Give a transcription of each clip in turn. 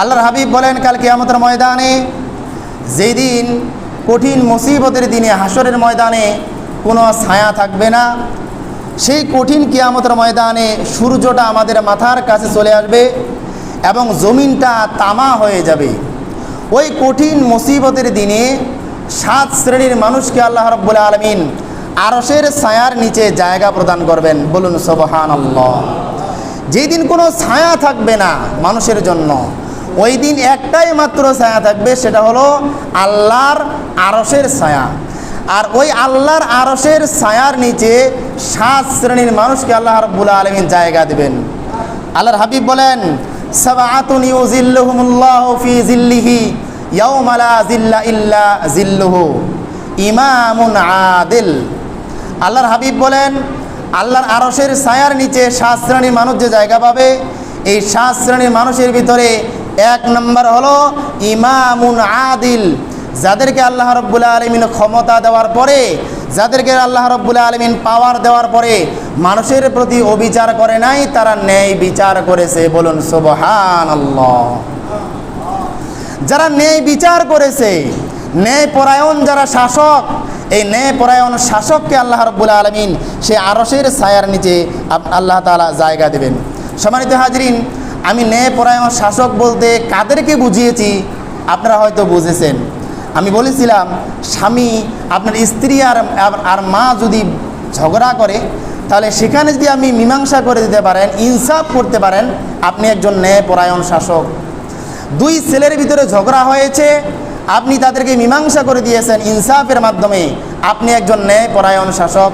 আল্লাহর হাবিব বলেন, কাল কিয়ামতের ময়দানে যেই দিন কঠিন মুসিবতের দিনে হাসরের ময়দানে কোনো ছায়া থাকবে না, সেই কঠিন কিয়ামতের ময়দানে সূর্যটা আমাদের মাথার কাছে চলে আসবে এবং জমিনটা তামা হয়ে যাবে। ওই কঠিন মুসিবতের দিনে সাত শ্রেণির মানুষকে আল্লাহ রব্বুল আলমিন আরসের ছায়ার নিচে জায়গা প্রদান করবেন। বলুন সবহান আল্লাহ যেই দিন কোনো ছায়া থাকবে না মানুষের জন্য ওই দিন একটাই মাত্র ছায়া থাকবে, সেটা হলো আল্লাহর আরসের ছায়া। আর ওই আল্লাহর আরসের ছায়ার নিচে সাত শ্রেণির মানুষকে আল্লাহ রব্বুল আলমিন জায়গা দেবেন। আল্লাহর হাবিব বলেন, সাবাআতুন ইউজিল্লুহুমুল্লাহু ফি জিল্লিহি ইয়াউমা জিল্লা ইল্লা জিল্লুহু ইমামুন আদিল। আল্লাহর হাবিব বলেন, আল্লাহর আরশের ছায়ার নিচে সাত শ্রেণির মানুষ যে জায়গা পাবে, এই সাত শ্রেণির মানুষের ভিতরে এক নম্বর হলো ইমামুন আদিল। যাদেরকে আল্লাহ রব্বুল্লা আলমিন ক্ষমতা দেওয়ার পরে, যাদেরকে আল্লাহ রব্বুল্লা আলমিন পাওয়ার দেওয়ার পরে মানুষের প্রতি অবিচার করে নাই, তারা ন্যায় বিচার করেছে। বলুন সুবহান যারা ন্যায় বিচার করেছে, ন্যায় পরায়ণ যারা শাসক, এই ন্যায় পরায়ণ শাসককে আল্লাহ রব্বুল আলমিন সে আরসের ছায়ার নিচে আল্লাহ তালা জায়গা দেবেন। সম্মানিত হাজরিন আমি ন্যায় পরায়ণ শাসক বলতে কাদেরকে বুঝিয়েছি? আপনারা হয়তো বুঝেছেন। আমি বলেছিলাম, স্বামী আপনার স্ত্রী আর, আর- মা যদি ঝগড়া করে, তাহলে সেখানে যদি আমি মীমাংসা করে দিতে পারেন, ইনসাফ করতে পারেন, আপনি একজন ন্যায় পরায়ণ শাসক। দুই ছেলের ভিতরে ঝগড়া হয়েছে, আপনি তাদেরকে মীমাংসা করে দিয়েছেন ইনসাফের মাধ্যমে, আপনি একজন ন্যায় পরায়ণ শাসক।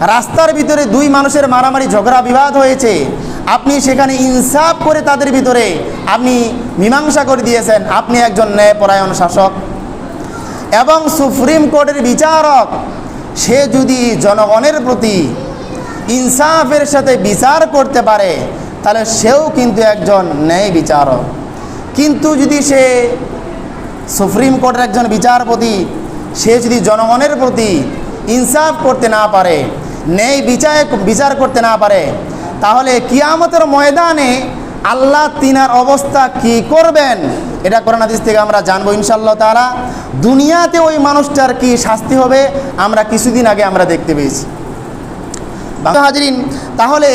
রাস্তার ভিতরে দুই মানুষের মারামারি, ঝগড়া, বিবাদ হয়েছে। আপনি সেখানে ইনসাফ করে তাদের ভিতরে আপনি মীমাংসা করে দিয়েছেন। আপনি একজন ন্যায় পরায়ণ শাসক। এবং সুপ্রিম কোর্টের বিচারক, সে যদি জনগণের প্রতি ইনসাফের সাথে বিচার করতে পারে, তাহলে সেও কিন্তু একজন ন্যায় বিচারক। কিন্তু যদি সে সুপ্রিম কোর্টের একজন বিচারপতি, সে যদি জনগণের প্রতি ইনসাফ করতে না পারে, ন্যায় বিচার বিচার করতে না পারে তাহলে কিয়ামতের ময়দানে আল্লাহ তিনার অবস্থা কি করবেন? এটা কোরআন হাদিস থেকে আমরা জানব ইনশাল্লাহ তারা দুনিয়াতে ওই মানুষটার কি শাস্তি হবে? আমরা কিছুদিন আগে আমরা দেখতে পেয়েছি। হাজরিন, তাহলে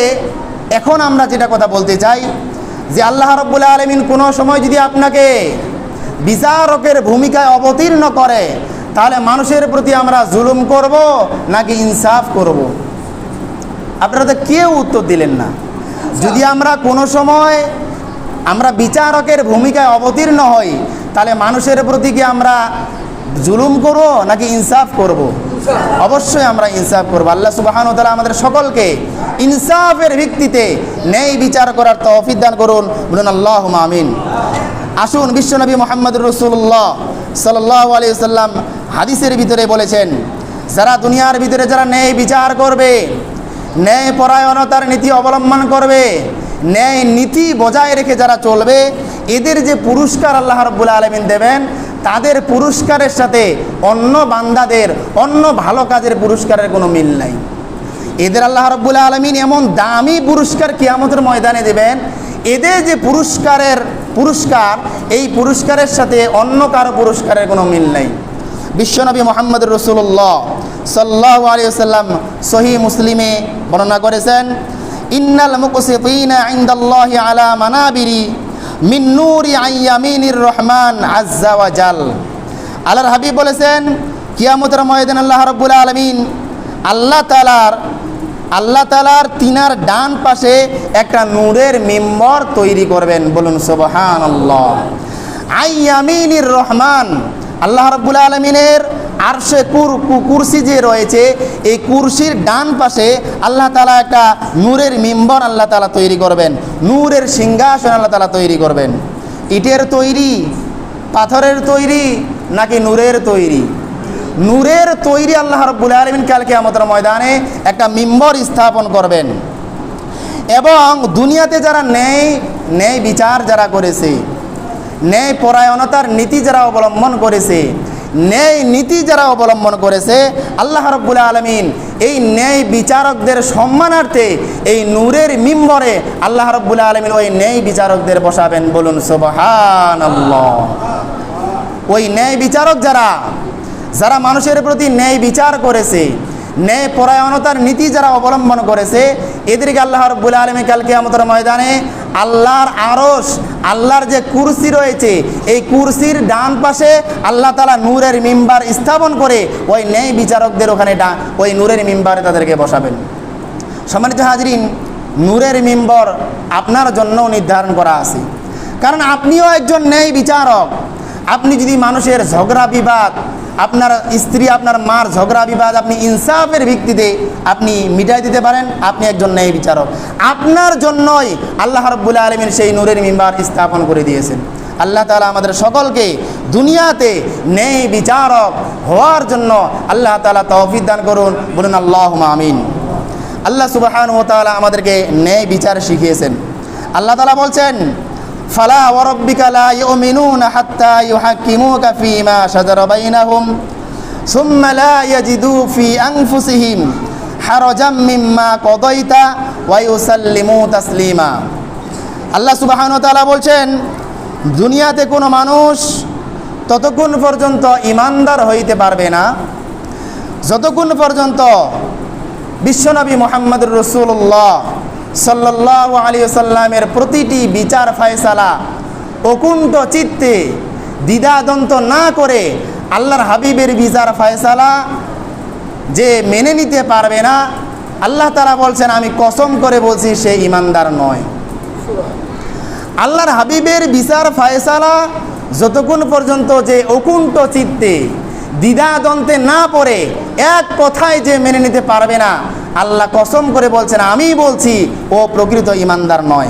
এখন আমরা যেটা কথা বলতে চাই, যে আল্লাহ রব্বুল আলমিন কোনো সময় যদি আপনাকে বিচারকের ভূমিকায় অবতীর্ণ করে, তাহলে মানুষের প্রতি আমরা জুলুম করব নাকি ইনসাফ করব। আপনারা তো কেউ উত্তর দিলেন না। যদি আমরা কোনো সময় আমরা বিচারকের ভূমিকায় অবতীর্ণ হই, তাহলে মানুষের প্রতি কি আমরা জুলুম করব নাকি ইনসাফ করব। অবশ্যই আমরা ইনসাফ করব। আল্লাহ সুবাহান তালা আমাদের সকলকে ইনসাফের ভিত্তিতে ন্যায় বিচার করার তৌফিক দান করুন। বলুন আল্লাহ আমিন। আসুন বিশ্বনবী মোহাম্মদ রসুল্লাহ সাল্লাহ আলি সাল্লাম হাদিসের ভিতরে বলেছেন, যারা দুনিয়ার ভিতরে যারা ন্যায় বিচার করবে ন্যায় পরায়ণতার নীতি অবলম্বন করবে। ন্যায় নীতি বজায় রেখে যারা চলবে, এদের যে পুরস্কার আল্লাহ রব্বুল আলমিন দেবেন, তাদের পুরস্কারের সাথে অন্য বান্দাদের, অন্য ভালো কাজের পুরস্কারের কোনো মিল নাই। এদের আল্লাহ রব্বুল আলমিন এমন দামি পুরস্কার কিয়ামতের ময়দানে দেবেন, এদের যে পুরস্কারের পুরস্কার, এই পুরস্কারের সাথে অন্য কারও পুরস্কারের কোনো মিল নাই। বিশ্বনবী মোহাম্মদ রসুল্লাহ সাল্লাহ আলিয়াল্লাম সহি মুসলিমে বর্ণনা করেছেন, ইন্নাল মুকসিতিনা ইনদাল্লাহি আলা মানাবিরি মিন নূরি আইয়ামিনির রহমান আজ্জা ওয়া জাল। আল্লাহর হাবিব বলেছেন, কিয়ামতের ময়দান আল্লাহ রাব্বুল আলামিন আল্লাহ তাআলার আল্লাহ তাআলার তিনার ডান পাশে একটা নূরের মিম্বর তৈরি করবেন। বলুন, সুবহানাল্লাহ। আইয়ামিনির রহমান। আল্লাহ রাব্বুল আলমিনের আরশে কুর কুরসি যে রয়েছে, এই কুরসির ডান পাশে আল্লাহ তালা একটা নূরের মিম্বর আল্লাহ তালা তৈরি করবেন। নূরের সিংহাসন আল্লাহ তালা তৈরি করবেন। ইটের তৈরি, পাথরের তৈরি, নাকি নূরের তৈরি? নূরের তৈরি আল্লাহ রব্বুল আলমিন কালকে আমাদের ময়দানে একটা মিম্বর স্থাপন করবেন। এবং দুনিয়াতে যারা ন্যায় ন্যায় বিচার যারা করেছে, ন্যায় পরায়ণতার নীতি যারা অবলম্বন করেছে ন্যায় নীতি যারা অবলম্বন করেছে, আল্লাহ রব্বুল আলমিন এই ন্যায় বিচারকদের সম্মানার্থে এই নূরের মিম্বরে আল্লাহ রব্বুল আলমিন ওই ন্যায় বিচারকদের বসাবেন বলুন সুবহান ওই ন্যায় বিচারক যারা যারা মানুষের প্রতি ন্যায় বিচার করেছে, ন্যায় পরায়ণতার নীতি যারা অবলম্বন করেছে, এদেরকে আল্লাহ রব্বুল আলমী কালকে আমাদের ময়দানে আল্লাহর আরস আল্লাহর যে কুরসি রয়েছে, এই কুরসির ডান পাশে আল্লাহ তালা নূরের মিম্বার স্থাপন করে ওই ন্যায় বিচারকদের ওখানে ডা, ওই নূরের মিম্বারে তাদেরকে বসাবেন। সম্মানিত হাজরিন, নূরের মিম্বর আপনার জন্য নির্ধারণ করা আছে। কারণ আপনিও একজন ন্যায় বিচারক। আপনি যদি মানুষের ঝগড়া বিবাদ আপনার স্ত্রী, আপনার মার ঝগড়া, বিবাদ আপনি ইনসাফের ভিত্তিতে আপনি মিটাই দিতে পারেন। আপনি একজন ন্যায় বিচারক। আপনার জন্যই আল্লাহ রব্বুল আলমিন সেই নূরের মিম্বার স্থাপন করে দিয়েছেন। আল্লাহ তালা আমাদের সকলকে দুনিয়াতে ন্যায় বিচারক হওয়ার জন্য আল্লাহ তালা তৌফিক দান করুন। বলুন আল্লাহ আমিন। আল্লাহ সুবাহান ও তালা আমাদেরকে ন্যায় বিচার শিখিয়েছেন। আল্লাহ তালা বলছেন ফালা ওয়ারব্বিকা লা ইউমিনুনা হাত্তা ইউহাক্কিমুকা ফীমা শাজারা বাইনাহুম লা ইয়াজিদু ফি আনফুসিহিম হারাজাম মিম্মা কদাইতা ওয়া ইউসাল্লিমু তাসলিমা। আল্লাহ সুবাহান তাআলা বলছেন, দুনিয়াতে কোনো মানুষ ততক্ষণ পর্যন্ত ইমানদার হইতে পারবে না। যতক্ষণ পর্যন্ত বিশ্বনবী মোহাম্মদ রসুল্লাহ সাল্লাহ আলী সাল্লামের প্রতিটি বিচার ফয়সালা অকুণ্ঠ চিত্তে দ্বিধাদন্ত না করে আল্লাহর হাবিবের বিচার ফয়সালা যে মেনে নিতে পারবে না, আল্লাহ তারা বলছেন, আমি কসম করে বলছি, সে ইমানদার নয়। আল্লাহর হাবিবের বিচার ফায়সালা যতক্ষণ পর্যন্ত যে অকুণ্ঠ চিত্তে দ্বিধাদ্বন্দ্বে না পড়ে এক কথায় যে মেনে নিতে পারবে না। আল্লাহ কসম করে বলছেন, আমি বলছি, ও প্রকৃত ইমানদার নয়।